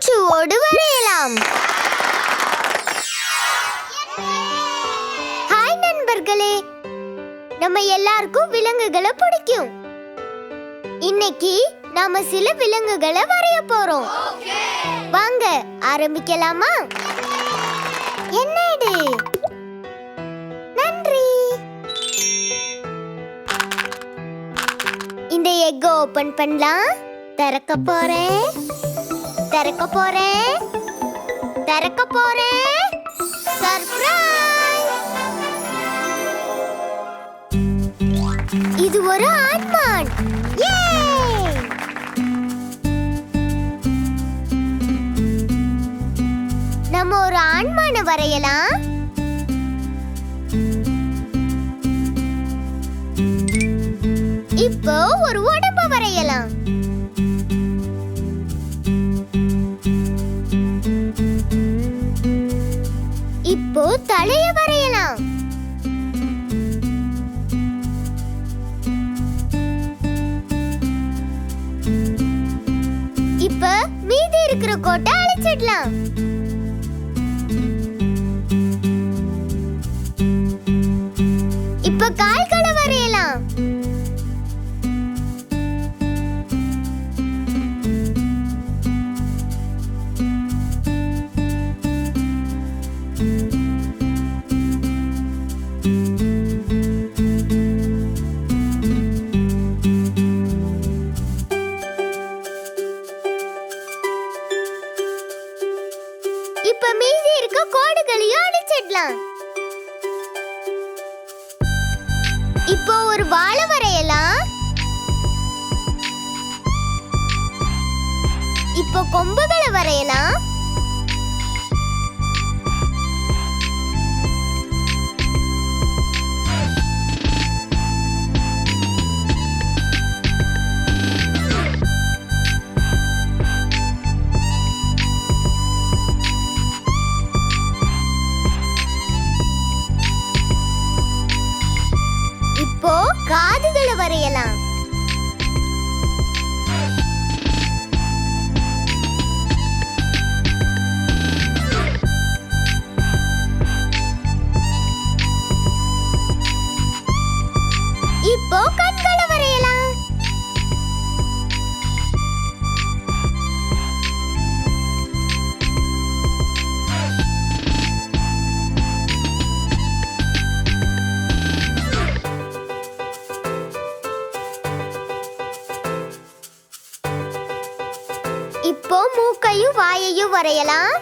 மூச்சுவோடு வரையலாம். ஹாய் நண்பர்களே. நம்ம எல்லாருக்கும் விலங்குகளை பிடிக்கும். இன்னைக்கு நாம சில விலங்குகளை வரைய போறோம். வாங்க ஆரம்பிக்கலாமா? என்ன இது? நன்றி. இந்த எக் ஓபன் பண்ணலாம். திறக்க போறேன். திறக்க போறேன் திறக்க போறேன் சர்ப்ரைஸ் இது ஒரு ஆண்மான். நம்ம ஒரு ஆண்மான வரையலாம். இப்போ ஒரு உடம்ப வரையலாம். போட்டு அழைச்சிடலாம். அழிச்சிடலாம் இப்ப கால்களை இருக்க கோடுகளையும் அழிச்சிடலாம் இப்போ ஒரு வாழை வரையலாம். இப்போ கொம்புகளை வரையலாம். இப்போ மூக்கையும் வாயையும் வரையலாம்.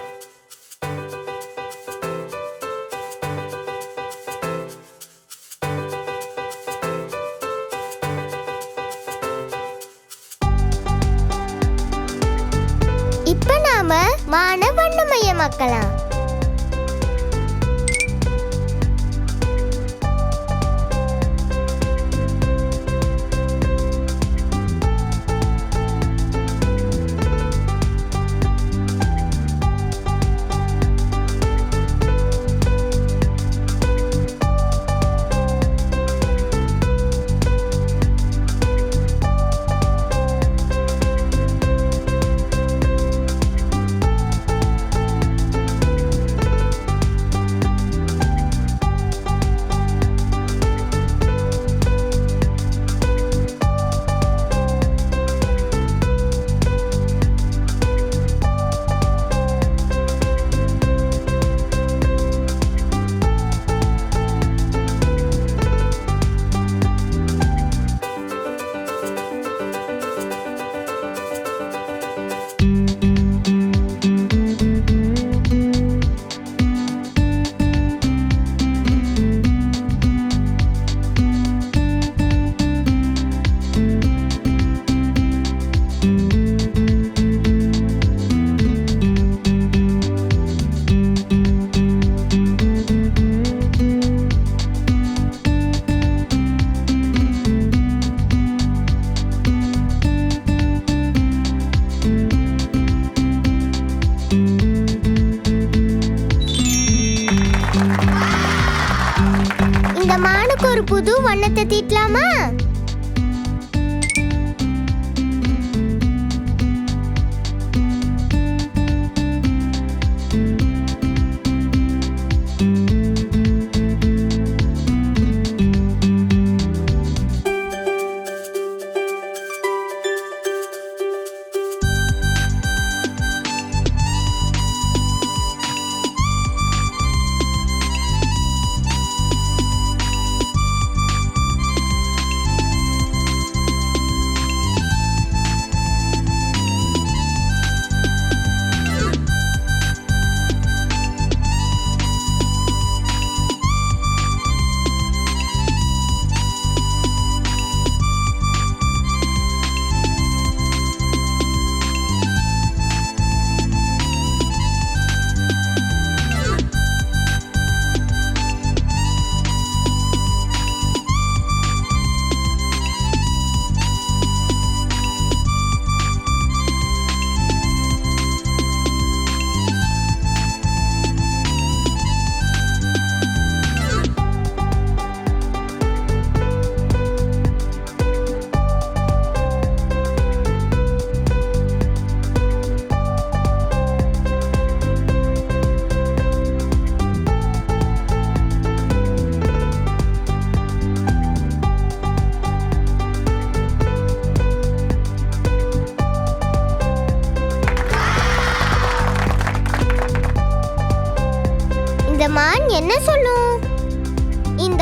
இப்ப நாம மான வண்ணமயமாக்கலாம் வண்ணத்தை தீட்டலாமா?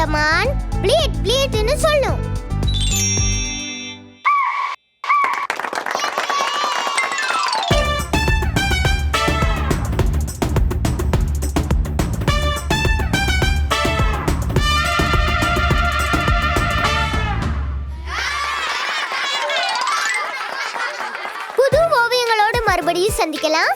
இந்த மான் பிளேட் பிளேட்னு சொல்லும் புது ஓவியங்களோடு மறுபடியும் சந்திக்கலாம்.